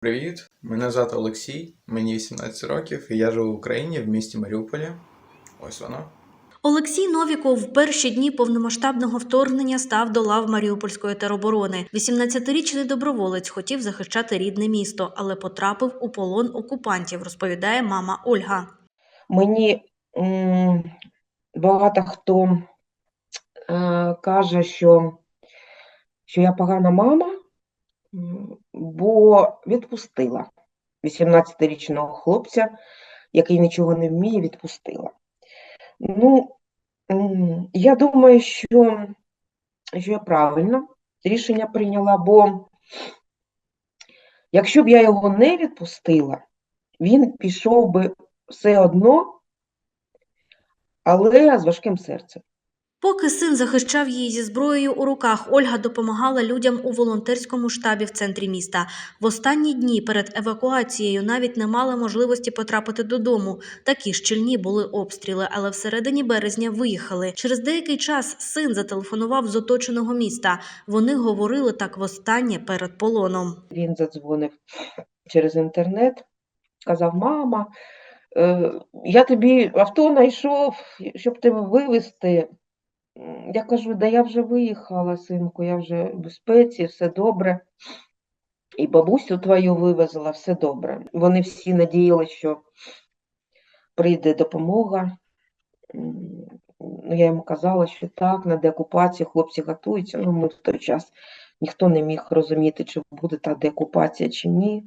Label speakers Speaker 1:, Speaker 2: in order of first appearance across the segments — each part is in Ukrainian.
Speaker 1: Привіт, мене звати Олексій, мені 18 років, і я живу в Україні в місті Маріуполі. Ось воно.
Speaker 2: Олексій Новіков в перші дні повномасштабного вторгнення став до лав Маріупольської тероборони. 18-річний доброволець хотів захищати рідне місто, але потрапив у полон окупантів, розповідає мама Ольга.
Speaker 3: Мені м, багато хто е, каже, що, що я погана мама, бо відпустила 18-річного хлопця, який нічого не вміє, відпустила. Ну, я думаю, що, що я правильно рішення прийняла, бо якщо б я його не відпустила, він пішов би все одно, але з важким серцем.
Speaker 2: Поки син захищав її зі зброєю у руках, Ольга допомагала людям у волонтерському штабі в центрі міста. В останні дні перед евакуацією навіть не мала можливості потрапити додому. Такі щільні були обстріли, але всередині березня виїхали. Через деякий час син зателефонував з оточеного міста. Вони говорили так востаннє перед полоном.
Speaker 3: Він задзвонив через інтернет, сказав: Мама, е, я тобі авто знайшов, щоб тебе вивезти. Я кажу, да я вже виїхала, синку, я вже в безпеці, все добре. І бабусю твою вивезла, все добре. Вони всі надіялися, що прийде допомога. Ну, я йому казала, що так, на деокупацію хлопці готуються. Ну, ми в той час ніхто не міг розуміти, чи буде та деокупація, чи ні.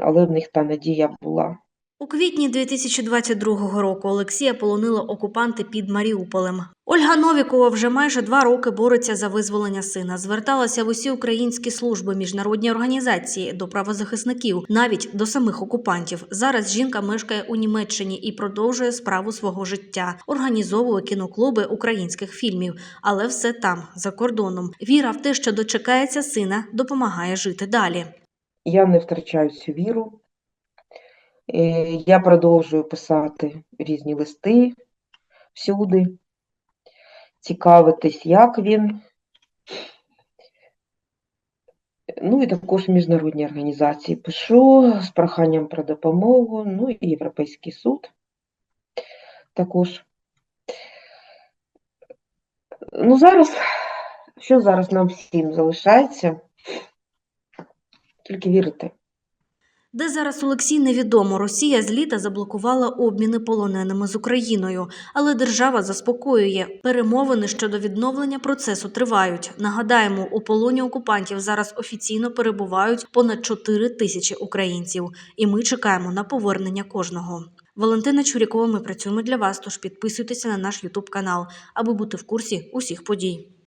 Speaker 3: Але в них та надія була.
Speaker 2: У квітні 2022 року Олексія полонили окупанти під Маріуполем. Ольга Новікова вже майже два роки бореться за визволення сина. Зверталася в усі українські служби, міжнародні організації, до правозахисників, навіть до самих окупантів. Зараз жінка мешкає у Німеччині і продовжує справу свого життя. Організовує кіноклуби українських фільмів, але все там, за кордоном. Віра в те, що дочекається сина, допомагає жити далі.
Speaker 3: Я не втрачаю цю віру. Е, Я продовжую писати різні листи всюди, цікавитись, як він. Ну і також міжнародні організації пишу з проханням про допомогу, ну і Європейський суд також. Ну, зараз, що зараз нам всім залишається? Тільки вірити.
Speaker 2: Де зараз Олексій невідомо. Росія з літа заблокувала обміни полоненими з Україною, але держава заспокоює. Перемовини щодо відновлення процесу тривають. Нагадаємо, у полоні окупантів зараз офіційно перебувають понад 4 тисячі українців, і ми чекаємо на повернення кожного. Валентина Чурікова, ми працюємо для вас. Тож підписуйтеся на наш Ютуб канал, аби бути в курсі усіх подій.